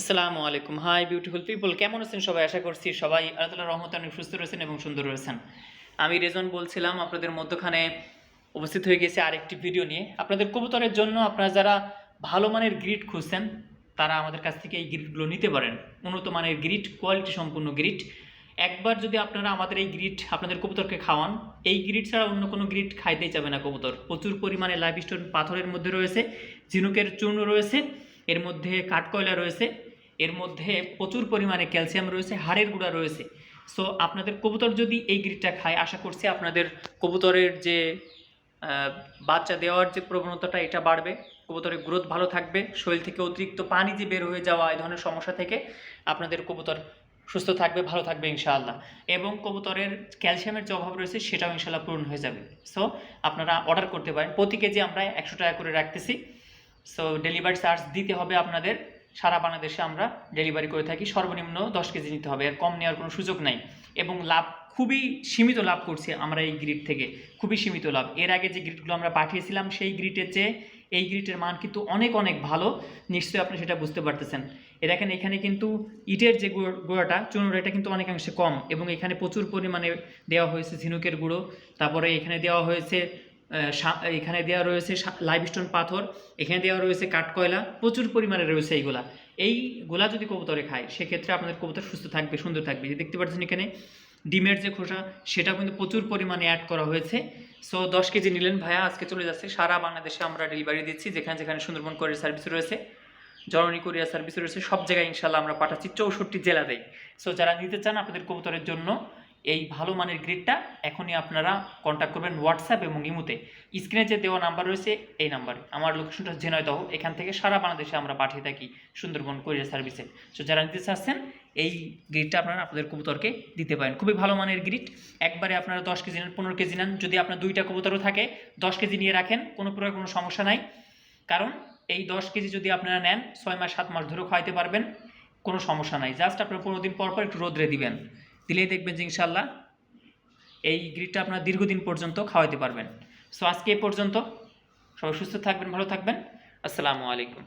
আসসালামু আলাইকুম। Hi beautiful people কেমন আছেন সবাই? আশা করছি সবাই আল্লাহ তালার রহমতে অনেক সুস্থ রয়েছেন এবং সুন্দর রয়েছেন। আমি রেজন বলছিলাম, আপনাদের মধ্যখানে উপস্থিত হয়ে গেছে আরেকটি ভিডিও নিয়ে। আপনাদের কবুতরের জন্য আপনারা যারা ভালো মানের গ্রিড খুঁজছেন, তারা আমাদের কাছ থেকে এই গ্রিডগুলো নিতে পারেন। উন্নত মানের গ্রিড কোয়ালিটি সম্পূর্ণ গ্রিড একবার যদি আপনারা আমাদের এই গ্রিড আপনাদের কবুতরকে খাওয়ান, এই গ্রিড ছাড়া অন্য কোনো গ্রিড খাইতেই যাবে না কবুতর। প্রচুর পরিমাণে লাইভ স্টোন পাথরের মধ্যে রয়েছে, ঝিনুকের চূর্ণ রয়েছে, এর মধ্যে কাঠকয়লা রয়েছে এর মধ্যে প্রচুর পরিমাণে ক্যালসিয়াম রয়েছে, হাড়ের গুঁড়া রয়েছে। সো আপনাদের কবুতর যদি এই গ্রিডটা খায়, আশা করছি আপনাদের কবুতরের যে বাচ্চা দেওয়ার যে প্রবণতাটা, এটা বাড়বে। কবুতরের গ্রোথ ভালো থাকবে, শরীর থেকে অতিরিক্ত পানি যে বের হয়ে যাওয়া, এই ধরনের সমস্যা থেকে আপনাদের কবুতর সুস্থ থাকবে, ভালো থাকবে, ইনশাআল্লাহ। এবং কবুতরের ক্যালসিয়ামের যে অভাব রয়েছে, সেটাও ইনশাআল্লাহ পূরণ হয়ে যাবে। সো আপনারা অর্ডার করতে পারেন। প্রতি কেজি আমরা একশো টাকা করে রাখতেছি। সো ডেলিভারি চার্জ দিতে হবে আপনাদের। সারা বাংলাদেশে আমরা ডেলিভারি করে থাকি। সর্বনিম্ন দশ কেজি নিতে হবে। আর কম নেওয়ার কোনো সুযোগ নাই। এবং লাভ খুবই সীমিত লাভ করছি আমরা এই গ্রিড থেকে। খুবই সীমিত লাভ। এর আগে যে গ্রিডগুলো আমরা পাঠিয়েছিলাম, সেই গ্রিডের চেয়ে এই গ্রিডের মান কিন্তু অনেক অনেক ভালো। নিশ্চয়ই আপনি সেটা বুঝতে পারতেছেন। এ দেখেন, এখানে কিন্তু ইটের যে গুঁড়োটা, চুনোর এটা কিন্তু অনেকাংশে কম। এবং এখানে প্রচুর পরিমাণে দেওয়া হয়েছে ঝিনুকের গুঁড়ো। তারপরে এখানে দেওয়া হয়েছে এখানে দেওয়া রয়েছে লাইভস্টোন পাথর, এখানে দেওয়া রয়েছে কাঠকয়লা, প্রচুর পরিমাণে রয়েছে এইগুলা। এই গোলা যদি কবুতরে খায়, সেক্ষেত্রে আপনাদের কবুতর সুস্থ থাকবে, সুন্দর থাকবে। দেখতে পাচ্ছেন এখানে, ডিমের যে খোসা, সেটা কিন্তু প্রচুর পরিমাণে অ্যাড করা হয়েছে। সো দশ কেজি নিলেন ভাইয়া, আজকে চলে যাচ্ছে। সারা বাংলাদেশে আমরা ডেলিভারি দিচ্ছি, যেখানে যেখানে সুন্দরবন কোরিয়ার সার্ভিস রয়েছে, জননী কোরিয়ার সার্ভিস রয়েছে, সব জায়গায় ইনশাল্লাহ আমরা পাঠাচ্ছি। চৌষট্টি জেলাতেই। সো যারা নিতে চান আপনাদের কবুতরের জন্য এই ভালো মানের গ্রিডটা এখনই আপনারা কন্ট্যাক্ট করবেন হোয়াটসঅ্যাপ এবং ইমুতে। স্ক্রিনে যে দেওয়া নাম্বার রয়েছে, এই নাম্বারে আমার লোকেশনটা ঝিনাইদহ এখান থেকে সারা বাংলাদেশে আমরা পাঠিয়ে থাকি সুন্দরবন কোরিয়ার সার্ভিসে সো যারা নিতে চাচ্ছেন, এই গ্রিডটা আপনারা আপনাদের কবুতরকে দিতে পারেন। খুবই ভালো মানের গ্রিড একবারে আপনারা দশ কেজি নেন, পনেরো কেজি নেন। যদি আপনার দুইটা কবুতরও থাকে, দশ কেজি নিয়ে রাখেন, কোনো প্রকার কোনো সমস্যা নাই। কারণ এই দশ কেজি যদি আপনারা নেন, ছয় মাস, সাত মাস ধরেও খাইতে পারবেন, কোনো সমস্যা নাই। জাস্ট আপনার পনেরো দিন পর পর একটু রোদ্রে দিবেন। দিলেই দেখবেন যে ইনশাল্লাহ এই গ্রিডটা আপনার দীর্ঘদিন পর্যন্ত খাওয়াতে পারবেন। সো আজকে এ পর্যন্ত। সবাই সুস্থ থাকবেন, ভালো থাকবেন। আসসালামু আলাইকুম।